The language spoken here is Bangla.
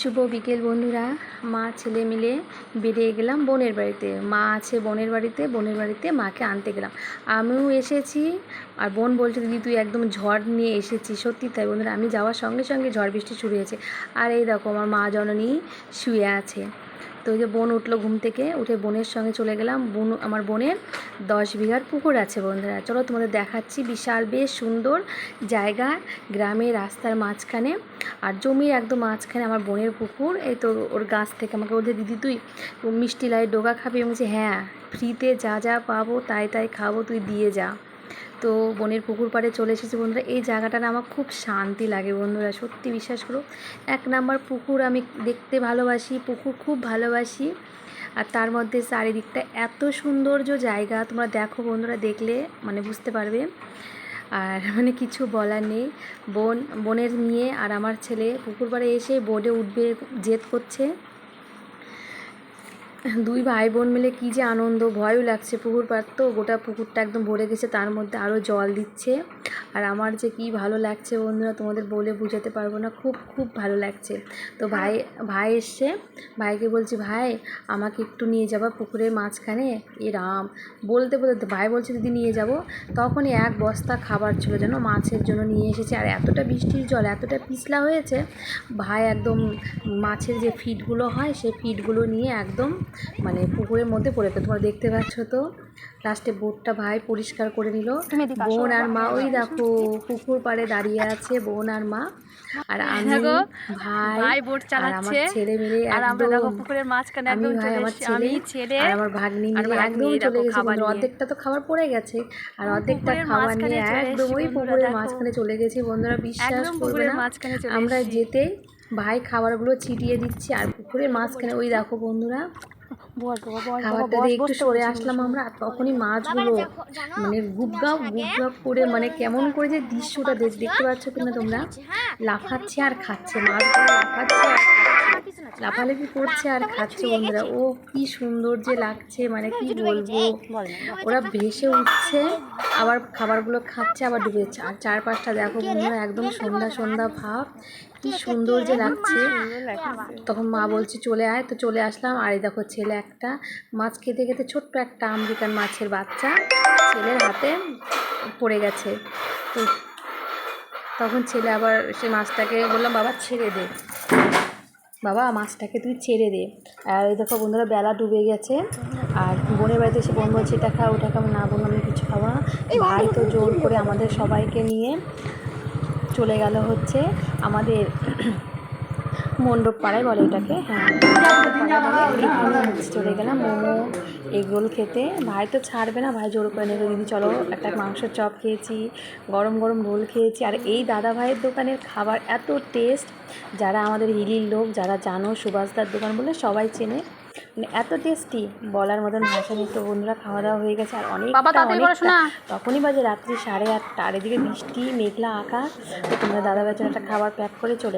শুভ বিকেল বন্ধুরা। মা, ছেলে মিলে বেরিয়ে গেলাম বোনের বাড়িতে। মা আছে বোনের বাড়িতে বোনের বাড়িতে মাকে আনতে গেলাম। আমিও এসেছি। আর বোন বলছে, দিদি, তুই একদম ঝড় নিয়ে এসেছি সত্যি তাই বন্ধুরা, আমি যাওয়ার সঙ্গে সঙ্গে ঝড় বৃষ্টি শুরু হয়েছে। আর এই দেখো, আমার মা জননী শুয়ে আছে। তো ওই যে বোন উঠল ঘুম থেকে, উঠে বোনের সঙ্গে চলে গেলাম। বোন, আমার বোনের দশ বিঘার পুকুর আছে বন্ধুরা। চলো তোমাদের দেখাচ্ছি, বিশাল বেশ সুন্দর জায়গা গ্রামে রাস্তার মাঝখানে। আর জমির একদম মাঝখানে আমার বোনের পুকুর। এই তো ওর গাছ থেকে আমাকে বলছে, দিদি, তুই মিষ্টি লাই ডোকা খাবি? আমি বলছি হ্যাঁ ফ্রিতে যা যা পাবো, তাই তাই খাব, তুই দিয়ে যা। তো বনের পুকুর পাড়ে চলে এসেছি বন্ধুরা। এই জায়গাটা আমার খুব শান্তি লাগে বন্ধুরা, সত্যি বিশ্বাস করো। এক নাম্বার পুকুর আমি দেখতে ভালোবাসি, পুকুর খুব ভালোবাসি। আর তার মধ্যে চারিদিকটা এত সৌন্দর্য জায়গা, তোমরা দেখো বন্ধুরা, দেখলে মানে বুঝতে পারবে। আর মানে কিছু বলার নেই। বোন, বোনের নিয়ে আর আমার ছেলে পুকুর পাড়ে এসে বোর্ডে উঠবে, জেদ করছে। দুই ভাই বোন মিলে কী যে আনন্দ, ভয়ও লাগছে পুকুর পাড়। তো গোটা পুকুরটা একদম ভরে গেছে, তার মধ্যে আরও জল দিচ্ছে। আর আমার যে কী ভালো লাগছে বন্ধুরা, তোমাদের বলে বোঝাতে পারব না, খুব খুব ভালো লাগছে। তো ভাই ভাই এসছে, ভাইকে বলছি, ভাই, আমাকে একটু নিয়ে যাবা পুকুরের মাঝখানে? এ রাম। বলতে বলতে ভাই বলছে, দিদি, নিয়ে যাব। তখনই এক বস্তা খাবার ছিল যেন মাছের জন্য নিয়ে এসেছে। আর এতটা বৃষ্টির জল, এতটা পিছলা হয়েছে, ভাই একদম মাছের যে ফিডগুলো হয়, সেই ফিডগুলো নিয়ে একদম মানে পুকুরের মধ্যে পড়ে গেল তোমরা দেখতে পাচ্ছ তো লাস্টে বোটটা ভাই পরিষ্কার করে নিল। বোন আর মা ওই দেখো পুকুর পাড়ে দাঁড়িয়ে আছে বোন আর মা। আর আমি ভাই বোট চালাচ্ছে। ছেলে মিলে আর আমরা দেখো পুকুরের মাঝখানে একদম ভাই আমার ছেলে ছেলে আর আমার ভাগ্নি মিলে একদম চলে গেছে। অর্ধেকটা তো খাবার পড়ে গেছে। আর অর্ধেকটা খাবার নিয়ে একদম ওই পুকুরের মাঝখানে চলে গেছি। বন্ধুরা বিশ্বাস করবে না। আমরা যেতে ভাই খাবারগুলো ছিটিয়ে দিচ্ছি আর পুকুরের মাঝখানে ওই দেখো বন্ধুরা খাবারটা দিয়ে একটু সরে আসলাম আমরা তখনই মাছগুলো মানে গুবগাপ গুবগাপ করে মানে কেমন করে যে দৃশ্যটা দেখ- দেখতে পাচ্ছ কিনা তোমরা? লাফাচ্ছে আর খাচ্ছে মাছগুলো লাফাচ্ছে আর খাচ্ছে। লাফালাফি করছে আর খাচ্ছে বন্ধুরা। ও কি সুন্দর যে লাগছে মানে কি বলব? ওরা ভেসে উঠছে আবার খাবারগুলো খাচ্ছে আবার ডুবে যাচ্ছে। আর চারপাশটা দেখো বন্ধুরা একদম সন্ধ্যা সন্ধ্যা ভাব। কি সুন্দর যে লাগছে। তখন মা বলছে চলে আয়। তো চলে আসলাম। আর এই দেখো ছেলে একটা মাছ খেতে খেতে ছোট্ট একটা আমেরিকান মাছের বাচ্চা ছেলের হাতে পড়ে গেছে। তো তখন ছেলে আবার সে মাছটাকে বললাম বাবা ছেড়ে দে। বাবা মাছটাকে তুই ছেড়ে দে। আর ওই দেখো বন্ধুরা বেলা ডুবে গেছে। আর বোনের বাড়িতে এসে বোন বলছে এটা খা ওটা খাব না বোন আমি কিছু খাব না। ভাই তো জোর করে আমাদের সবাইকে নিয়ে চলে গেল হচ্ছে আমাদের মণ্ডপ পাড়ায় বলে এটাকে হ্যাঁ চলে গেলাম মোমো এগরোল খেতে। ভাই তো ছাড়বে না ভাই জোর করে নেবে। দিদি চলো একটা মাংসের চপ খেয়েছি গরম গরম রোল খেয়েছি। আর এই দাদা ভাইয়ের দোকানের খাবার এত টেস্ট যারা আমাদের হিলির লোক যারা জানো সুভাষদার দোকান বলে সবাই চেনে। মানে এত টেস্টি বলার মতন ভাষা তো বন্ধুরা খাওয়া দাওয়া হয়ে গেছে। আর অনেক। তখনই বাজে রাত্রি সাড়ে আটটা। আর এদিকে বৃষ্টি মেঘলা আকাশ। তো তোমরা দাদা বেচার একটা খাবার প্যাক করে চলে